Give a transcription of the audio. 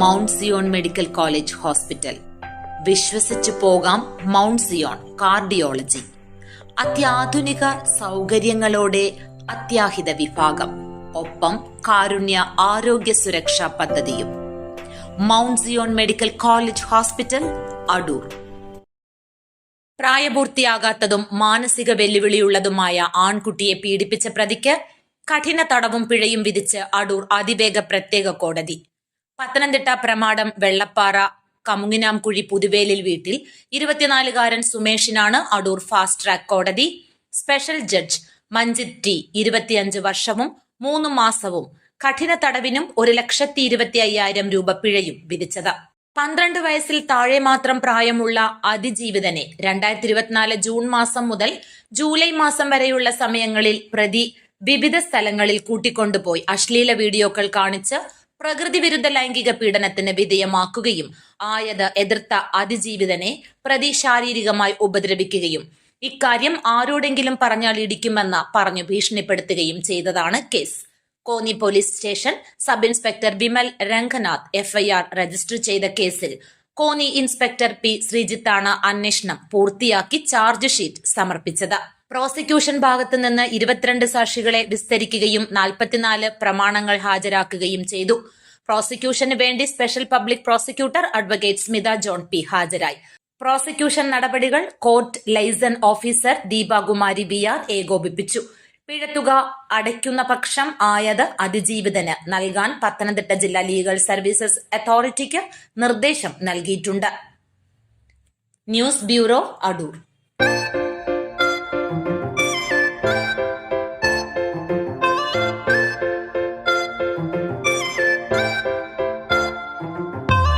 Mount Zion medical college hospital. വിശ്വസിച്ച് പോകാം mount Zion cardiology. അത്യാധുനിക സൗകര്യങ്ങളോടെ അത്യാഹിത വിഭാഗം. ഒപ്പം കാരുണ്യ ആരോഗ്യ സുരക്ഷാ പദ്ധതിയും. Mount Zion medical college hospital Adoor. പ്രായപൂർത്തിയാകാത്തതും മാനസിക വെല്ലുവിളിയുള്ളതുമായ ആൺകുട്ടിയെ പീഡിപ്പിച്ച പ്രതിക്ക് കഠിന തടവും പിഴയും വിധിച്ച് അടൂർ അതിവേഗ പ്രത്യേക കോടതി. പത്തനംതിട്ട പ്രമാടം വെള്ളപ്പാറ കമുങ്ങിനാംകുഴി പുതുവേലിൽ വീട്ടിൽ ഇരുപത്തിനാലുകാരൻ സുമേഷിനാണ് അടൂർ ഫാസ്റ്റ് ട്രാക്ക് കോടതി. സ്പെഷ്യൽ ജഡ്ജ് മഞ്ജിത് ടി ഇരുപത്തിയഞ്ച് വർഷവും മൂന്ന് മാസവും കഠിന തടവിനും ഒരു ലക്ഷത്തി ഇരുപത്തി അയ്യായിരം രൂപ പിഴയും വിധിച്ചത്. പന്ത്രണ്ട് വയസ്സിൽ താഴെ മാത്രം പ്രായമുള്ള അതിജീവിതനെ രണ്ടായിരത്തി ഇരുപത്തിനാല് ജൂൺ മാസം മുതൽ ജൂലൈ മാസം വരെയുള്ള സമയങ്ങളിൽ പ്രതി വിവിധ സ്ഥലങ്ങളിൽ കൂട്ടിക്കൊണ്ടുപോയി. അശ്ലീല വീഡിയോകൾ കാണിച്ച് പ്രകൃതി വിരുദ്ധ ലൈംഗിക പീഡനത്തിന് വിധേയമാക്കുകയും ആയത് എതിർത്ത അതിജീവിതനെ പ്രതി ശാരീരികമായി ഉപദ്രവിക്കുകയും ഇക്കാര്യം ആരോടെങ്കിലും പറഞ്ഞാൽ ഇടിക്കുമെന്ന് പറഞ്ഞു ഭീഷണിപ്പെടുത്തുകയും ചെയ്തതാണ് case. Konni police station sub inspector Vimal Ranganath FIR register ചെയ്ത കേസിൽ കോന്നി ഇൻസ്പെക്ടർ പി ശ്രീജിത്താണ് അന്വേഷണം പൂർത്തിയാക്കി ചാർജ് ഷീറ്റ് സമർപ്പിച്ചത്. പ്രോസിക്യൂഷൻ ഭാഗത്തു നിന്ന് ഇരുപത്തിരണ്ട് സാക്ഷികളെ വിസ്തരിക്കുകയും നാൽപ്പത്തിനാല് പ്രമാണങ്ങൾ ഹാജരാക്കുകയും ചെയ്തു. പ്രോസിക്യൂഷന് വേണ്ടി special public prosecutor advocate Smitha John P ഹാജരായി. പ്രോസിക്യൂഷൻ നടപടികൾ court liaison officer Deepakumari B R ഏകോപിപ്പിച്ചു. പിഴത്തുക അടയ്ക്കുന്ന പക്ഷം ആയത് അതിജീവിതന് നൽകാൻ പത്തനംതിട്ട ജില്ലാ ലീഗൽ സർവീസസ് അതോറിറ്റിക്ക് നിർദ്ദേശം നൽകിയിട്ടുണ്ട്. News bureau Adoor.